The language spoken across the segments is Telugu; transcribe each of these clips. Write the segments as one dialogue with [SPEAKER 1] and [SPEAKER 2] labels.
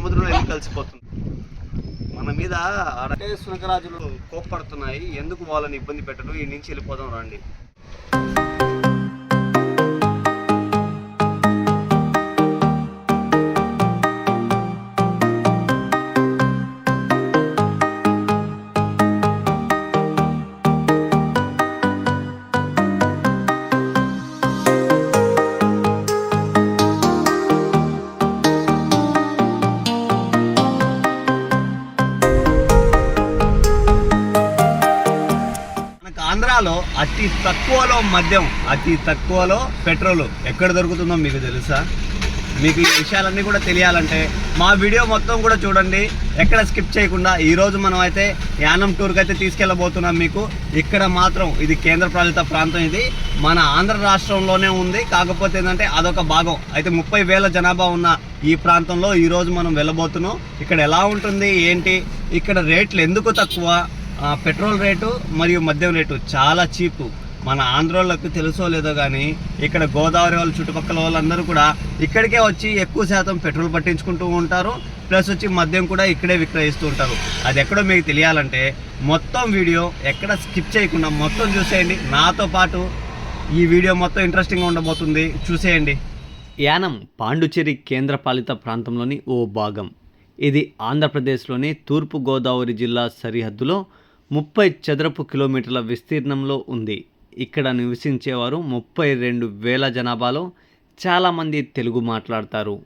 [SPEAKER 1] సముద్రంలో వెళ్ళి కలిసిపోతుంది. మన మీద అంటే సునకరాజులు కోప్పడుతున్నాయి. ఎందుకు వాళ్ళని ఇబ్బంది పెట్టడం ఈ నుంచి వెళ్ళిపోదాం రండి. ఇండియాలో అతి తక్కువలో మద్యం అతి తక్కువలో పెట్రోల్ ఎక్కడ దొరుకుతుందో మీకు తెలుసా? మీకు ఈ విషయాలన్నీ కూడా తెలియాలంటే మా వీడియో మొత్తం కూడా చూడండి. ఎక్కడ స్కిప్ చేయకుండా ఈరోజు మనం అయితే యానం టూర్కి అయితే తీసుకెళ్ళబోతున్నాం మీకు. ఇక్కడ మాత్రం ఇది కేంద్ర పాలిత ప్రాంతం ఇది. మన ఆంధ్ర రాష్ట్రంలోనే ఉంది. కాకపోతే ఏంటంటే అదొక భాగం. అయితే ముప్పై వేల జనాభా ఉన్న ఈ ప్రాంతంలో ఈరోజు మనం వెళ్ళబోతున్నాం. ఇక్కడ ఎలా ఉంటుంది? ఏంటి? ఇక్కడ రేట్లు ఎందుకు తక్కువ? పెట్రోల్ రేటు మరియు మద్యం రేటు చాలా చీపు. మన ఆంధ్రోళ్ళకు తెలుసో లేదో కానీ ఇక్కడ గోదావరి వాళ్ళు చుట్టుపక్కల వాళ్ళందరూ కూడా ఇక్కడికే వచ్చి ఎక్కువ శాతం పెట్రోల్ పట్టించుకుంటూ ఉంటారు. ప్లస్ వచ్చి మద్యం కూడా ఇక్కడే విక్రయిస్తూ ఉంటారు. అది ఎక్కడో మీకు తెలియాలంటే మొత్తం వీడియో ఎక్కడ స్కిప్ చేయకుండా మొత్తం చూసేయండి. నాతో పాటు ఈ వీడియో మొత్తం ఇంట్రెస్టింగ్గా ఉండబోతుంది. చూసేయండి. యానం పాండుచేరి కేంద్రపాలిత ప్రాంతంలోని ఓ భాగం. ఇది ఆంధ్రప్రదేశ్లోని తూర్పు గోదావరి జిల్లా సరిహద్దులో ముప్పై చదరపు కిలోమీటర్ల విస్తీర్ణంలో ఉంది. ఇక్కడ నివసించేవారు ముప్పై రెండు వేల జనాభాలో చాలామంది తెలుగు మాట్లాడతారు.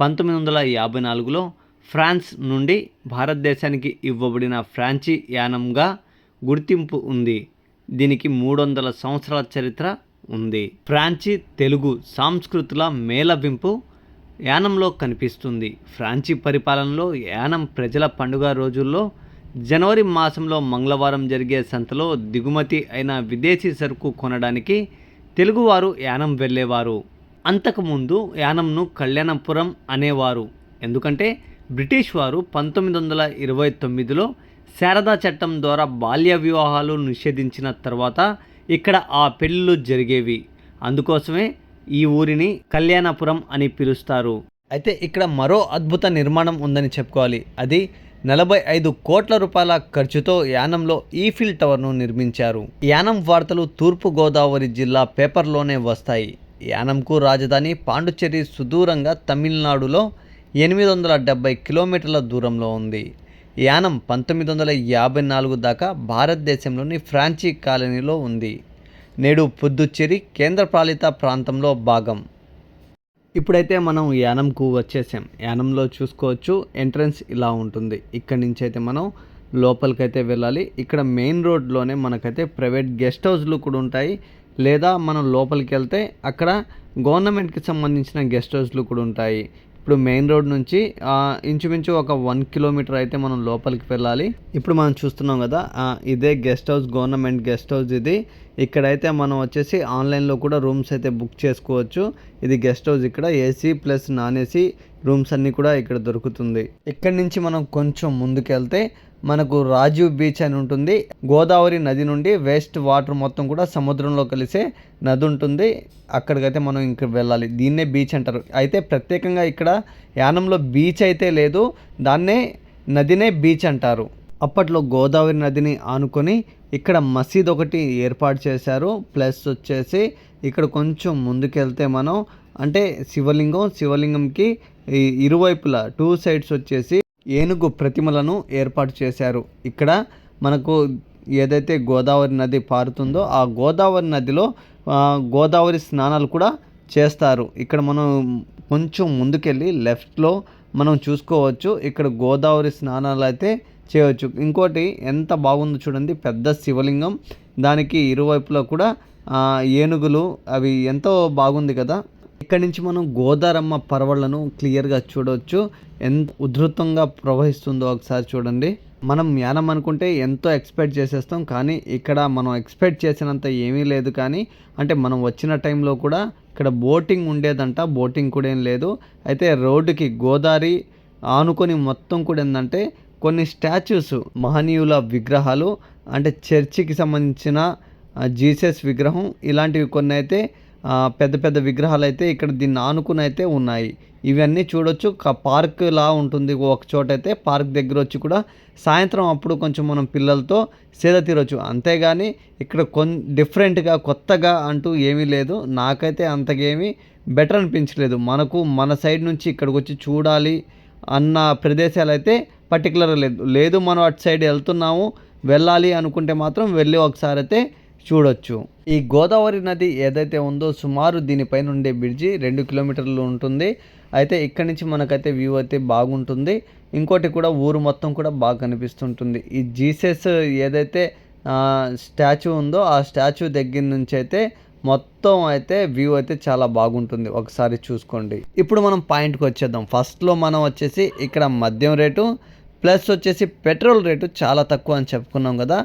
[SPEAKER 1] పంతొమ్మిది వందల యాభై నాలుగులో ఫ్రాన్స్ నుండి భారతదేశానికి ఇవ్వబడిన ఫ్రాంచి యానంగా గుర్తింపు ఉంది. దీనికి మూడు వందల సంవత్సరాల చరిత్ర ఉంది. ఫ్రాంచి తెలుగు సాంస్కృతుల మేళవింపు యానంలో కనిపిస్తుంది. ఫ్రాంచి పరిపాలనలో యానం ప్రజల పండుగ రోజుల్లో జనవరి మాసంలో మంగళవారం జరిగే సంతలో దిగుమతి అయిన విదేశీ సరుకు కొనడానికి తెలుగువారు యానం వెళ్ళేవారు. అంతకుముందు యానంను కళ్యాణపురం అనేవారు. ఎందుకంటే బ్రిటిష్ వారు పంతొమ్మిది వందల ఇరవై తొమ్మిదిలో శారదా చట్టం ద్వారా బాల్య వివాహాలు నిషేధించిన తర్వాత ఇక్కడ ఆ పెళ్ళిళ్ళు జరిగేవి. అందుకోసమే ఈ ఊరిని కళ్యాణపురం అని పిలుస్తారు. అయితే ఇక్కడ మరో అద్భుత నిర్మాణం ఉందని చెప్పుకోవాలి. అది నలభై ఐదు కోట్ల రూపాయల ఖర్చుతో యానంలో ఈఫిల్ టవర్ను నిర్మించారు. యానం వార్తలు తూర్పు గోదావరి జిల్లా పేపర్లోనే వస్తాయి. యానంకు రాజధాని పాండుచేరి సుదూరంగా తమిళనాడులో ఎనిమిది వందల డెబ్బై కిలోమీటర్ల దూరంలో ఉంది. యానం పంతొమ్మిది వందల యాభై నాలుగు దాకా భారతదేశంలోని ఫ్రాంచీ కాలనీలో ఉంది. నేడు పుదుచ్చేరి కేంద్రపాలిత ప్రాంతంలో భాగం. ఇప్పుడైతే మనం యానంకు వచ్చేసాం. యానంలో చూసుకోవచ్చు ఎంట్రన్స్ ఇలా ఉంటుంది. ఇక్కడి నుంచి అయితే మనం లోపలికైతే వెళ్ళాలి. ఇక్కడ మెయిన్ రోడ్లోనే మనకైతే ప్రైవేట్ గెస్ట్ హౌస్లు కూడా ఉంటాయి. లేదా మనం లోపలికి వెళ్తే అక్కడ గవర్నమెంట్కి సంబంధించిన గెస్ట్ హౌస్లు కూడా ఉంటాయి. ఇప్పుడు మెయిన్ రోడ్ నుంచి ఇంచుమించు ఒక వన్ కిలోమీటర్ అయితే మనం లోపలికి వెళ్ళాలి. ఇప్పుడు మనం చూస్తున్నాం కదా ఇదే guest house government guest house ఇది. ఇక్కడైతే మనం వచ్చేసి ఆన్లైన్లో కూడా రూమ్స్ అయితే బుక్ చేసుకోవచ్చు. ఇది గెస్ట్ హౌస్ ఇక్కడ AC plus non AC rooms అన్నీ కూడా ఇక్కడ దొరుకుతుంది. ఇక్కడి నుంచి మనం కొంచెం ముందుకెళ్తే మనకు రాజీవ్ బీచ్ అని ఉంటుంది. గోదావరి నది నుండి వేస్ట్ వాటర్ మొత్తం కూడా సముద్రంలో కలిసే నది ఉంటుంది. అక్కడికైతే మనం ఇంక వెళ్ళాలి. దీన్నే బీచ్ అంటారు. అయితే ప్రత్యేకంగా ఇక్కడ యానంలో బీచ్ అయితే లేదు. దాన్నే నదినే బీచ్ అంటారు. అప్పట్లో గోదావరి నదిని ఆనుకొని ఇక్కడ మసీద్ ఒకటి ఏర్పాటు చేశారు. ప్లస్ వచ్చేసి ఇక్కడ కొంచెం ముందుకెళ్తే మనం అంటే శివలింగం శివలింగంకి ఇరువైపులా టూ సైడ్స్ వచ్చేసి ఏనుగు ప్రతిమలను ఏర్పాటు చేశారు. ఇక్కడ మనకు ఏదైతే గోదావరి నది పారుతుందో ఆ గోదావరి నదిలో గోదావరి స్నానాలు కూడా చేస్తారు. ఇక్కడ మనం కొంచెం ముందుకెళ్ళి లెఫ్ట్లో మనం చూసుకోవచ్చు. ఇక్కడ గోదావరి స్నానాలు అయితే చేయవచ్చు ఇంకోటి ఎంత బాగుందో చూడండి. పెద్ద శివలింగం. దానికి ఇరువైపులా కూడా ఏనుగులు. అవి ఎంతో బాగుంది కదా. ఇక్కడ నుంచి మనం గోదారమ్మ పర్వళ్ళను క్లియర్గా చూడవచ్చు ఎంత ఉధృతంగా ప్రవహిస్తుందో ఒకసారి చూడండి. మనం యానం అనుకుంటే ఎంతో ఎక్స్పెక్ట్ చేసేస్తాం కానీ ఇక్కడ మనం ఎక్స్పెక్ట్ చేసినంత ఏమీ లేదు కానీ అంటే మనం వచ్చిన టైంలో కూడా ఇక్కడ బోటింగ్ ఉండేదంట. బోటింగ్ కూడా ఏం లేదు. అయితే రోడ్డుకి గోదావరి ఆనుకొని మొత్తం కూడా ఏంటంటే కొన్ని స్టాచ్యూస్ మహనీయుల విగ్రహాలు అంటే చర్చికి సంబంధించిన జీసస్ విగ్రహం ఇలాంటివి కొన్ని అయితే
[SPEAKER 2] పెద్ద పెద్ద విగ్రహాలు అయితే ఇక్కడ దీన్ని ఆనుకుని అయితే ఉన్నాయి. ఇవన్నీ చూడొచ్చు. పార్క్ లా ఉంటుంది. ఒక చోట అయితే పార్క్ దగ్గర వచ్చి కూడా సాయంత్రం అప్పుడు కొంచెం మనం పిల్లలతో సేద తీరొచ్చు. అంతేగాని ఇక్కడ కొన్ డిఫరెంట్గా కొత్తగా అంటూ ఏమీ లేదు. నాకైతే అంతగేమీ బెటర్ అనిపించలేదు. మనకు మన సైడ్ నుంచి ఇక్కడికి వచ్చి చూడాలి అన్న ప్రదేశాలు అయితే పర్టికులర్ లేదు. లేదు మనం అటు సైడ్ వెళ్తున్నాము వెళ్ళాలి అనుకుంటే మాత్రం వెళ్ళి ఒకసారి అయితే చూడొచ్చు. ఈ గోదావరి నది ఏదైతే ఉందో సుమారు దీనిపైన ఉండే బ్రిడ్జి రెండు కిలోమీటర్లు ఉంటుంది. అయితే ఇక్కడి నుంచి మనకైతే వ్యూ అయితే బాగుంటుంది. ఇంకోటి కూడా ఊరు మొత్తం కూడా బాగా కనిపిస్తుంటుంది. ఈ జీసస్ ఏదైతే స్టాచ్యూ ఉందో ఆ స్టాచ్యూ దగ్గర నుంచి అయితే మొత్తం అయితే వ్యూ అయితే చాలా బాగుంటుంది. ఒకసారి చూసుకోండి. ఇప్పుడు మనం పాయింట్కి వచ్చేద్దాం. ఫస్ట్లో మనం వచ్చేసి ఇక్కడ మద్యం రేటు ప్లస్ వచ్చేసి పెట్రోల్ రేటు చాలా తక్కువ అని చెప్పుకున్నాం కదా.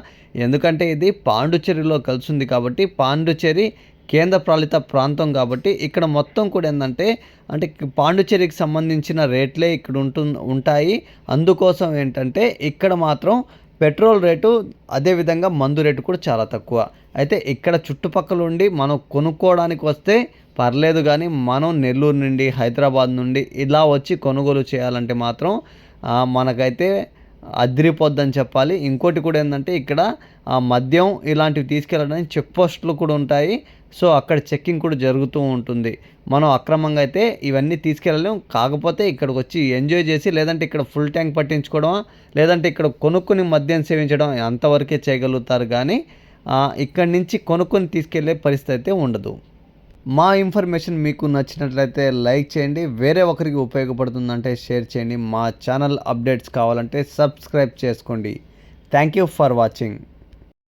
[SPEAKER 2] ఎందుకంటే ఇది పాండుచేరిలో కలిసింది కాబట్టి పాండుచేరి కేంద్ర పాలిత ప్రాంతం కాబట్టి ఇక్కడ మొత్తం కూడా ఏంటంటే అంటే పాండుచేరికి సంబంధించిన రేట్లే ఇక్కడ ఉంటు ఉంటాయి. అందుకోసం ఏంటంటే ఇక్కడ మాత్రం పెట్రోల్ రేటు అదేవిధంగా మందు రేటు కూడా చాలా తక్కువ. అయితే ఇక్కడ చుట్టుపక్కల ఉండి మనం కొనుక్కోవడానికి వస్తే పర్లేదు కానీ మనం నెల్లూరు నుండి హైదరాబాద్ నుండి ఇలా వచ్చి కొనుగోలు చేయాలంటే మాత్రం మనకైతే అదిరిపోద్దని చెప్పాలి. ఇంకోటి కూడా ఏంటంటే ఇక్కడ మద్యం ఇలాంటివి తీసుకెళ్ళడానికి చెక్ పోస్టులు కూడా ఉంటాయి. సో అక్కడ చెక్కింగ్ కూడా జరుగుతూ ఉంటుంది. మనం అక్రమంగా అయితే ఇవన్నీ తీసుకెళ్ళలేం. కాకపోతే ఇక్కడికి వచ్చి ఎంజాయ్ చేసి లేదంటే ఇక్కడ ఫుల్ ట్యాంక్ పట్టించుకోవడం లేదంటే ఇక్కడ కొనుక్కుని మద్యం సేవించడం అంతవరకే చేయగలుగుతారు. కానీ ఇక్కడి నుంచి కొనుక్కొని తీసుకెళ్ళే పరిస్థితి అయితే ఉండదు. మా ఇన్ఫర్మేషన్ మీకు నచ్చినట్లయితే లైక్ చేయండి వేరే ఒకరికి ఉపయోగపడుతుందంటే షేర్ చేయండి. మా ఛానల్ అప్డేట్స్ కావాలంటే సబ్స్క్రైబ్ చేసుకోండి. Thank you for watching